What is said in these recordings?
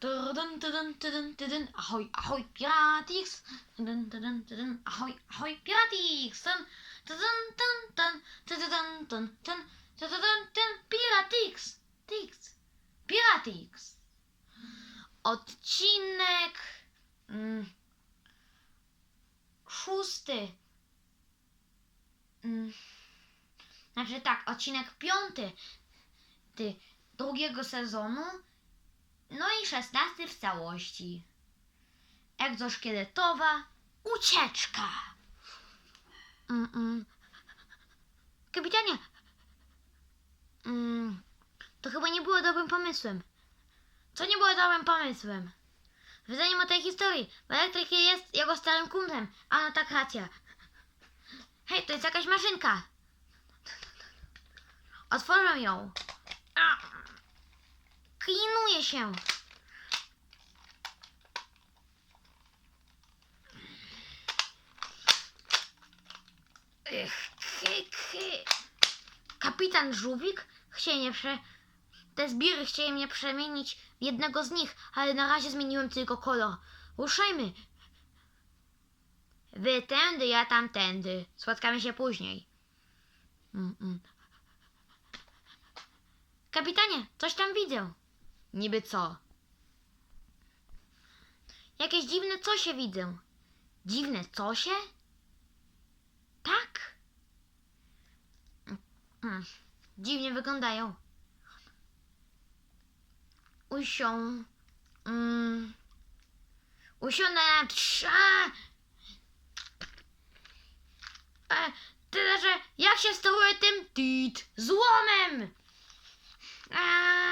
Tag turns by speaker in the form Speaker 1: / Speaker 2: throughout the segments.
Speaker 1: Tudun, tudun, tudun, tudun. Ahoj, ahoj, piratix! Tudun, tudun, tudun. Ahoj, ahoj, piratix! Tun, tudun, tun, tun, tudun, tun, tun, tudun, tun, piratix! Tix! Piratix! Odcinek... Mm, szósty. Mm, znaczy tak, odcinek piąty ty, drugiego sezonu. No i szesnasty w całości. Egzoszkieletowa ucieczka. Mm-mm. Kapitanie, mm, to chyba nie było dobrym pomysłem. Co nie było dobrym pomysłem? Wiedzeniem o tej historii, bo elektryk jest jego starym kumplem, a no tak racja. Hej, to jest jakaś maszynka. Otworzę ją. Klinuje się. Kapitan Żółwik chce mnie prze... Te zbiry chcieli mnie przemienić w jednego z nich, ale na razie zmieniłem tylko kolor. Ruszajmy. Wy tędy, ja tamtędy. Spotkamy się później. Mm, mm. Kapitanie, coś tam widzę. Niby co? Jakieś dziwne cosie widzę. Dziwne cosie? Tak? Mm, dziwnie wyglądają. Usią. Mm, usiądę na trza. E, tyle, że jak się steruje tym tit złomem? Aaaa!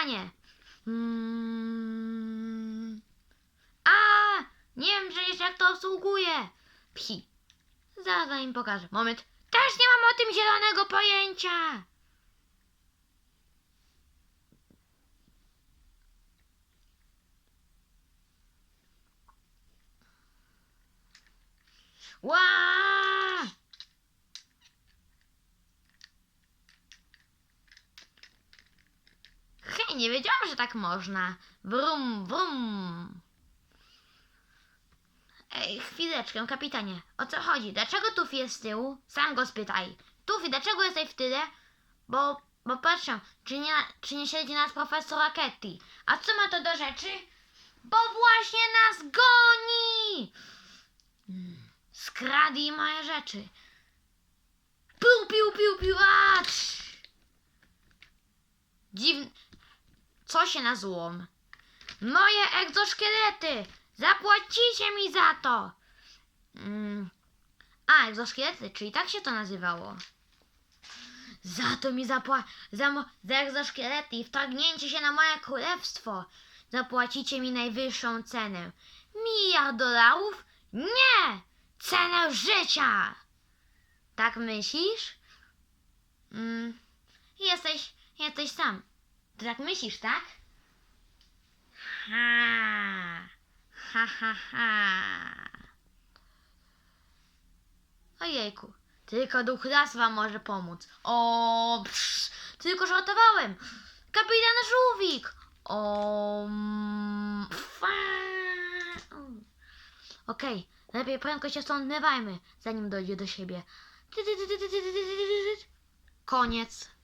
Speaker 1: Pomogą kapitanie. Mm. A, nie wiem przecież jak to obsługuje. Psi. Zaraz im pokażę. Moment. Też nie mam o tym zielonego pojęcia. Ła! Hej, nie wiedziałam, że tak można. Brum, brum. Ej, chwileczkę, kapitanie. O co chodzi? Dlaczego Tufi jest z tyłu? Sam go spytaj. Tufi, dlaczego jesteś w tyle? Bo, bo patrzę, czy nie, czy nie siedzi nas profesor Raketti. A co ma to do rzeczy? Bo właśnie nas goni! Skradli moje rzeczy. Piu, piu, piu, piu, acz! Dziwne... Co się na złom? Moje egzoszkielety! Zapłacicie mi za to! Mm. A, egzoszkielety, czyli tak się to nazywało. Za to mi zapła... Za, mo... za egzoszkielety i wtargnięcie się na moje królestwo zapłacicie mi najwyższą cenę. Miliard dolarów? Nie! Cenę życia! Tak myślisz? Mm. Jesteś, jesteś sam. Ty tak myślisz, tak? Ha, ha, ha, ha. Ojejku, tylko duch las wam może pomóc. O, psz, tylko żartowałem. Kapitan Żółwik. O, mm, fa. Okej, lepiej prędko się stąd zmywajmy, zanim dojdzie do siebie. Koniec.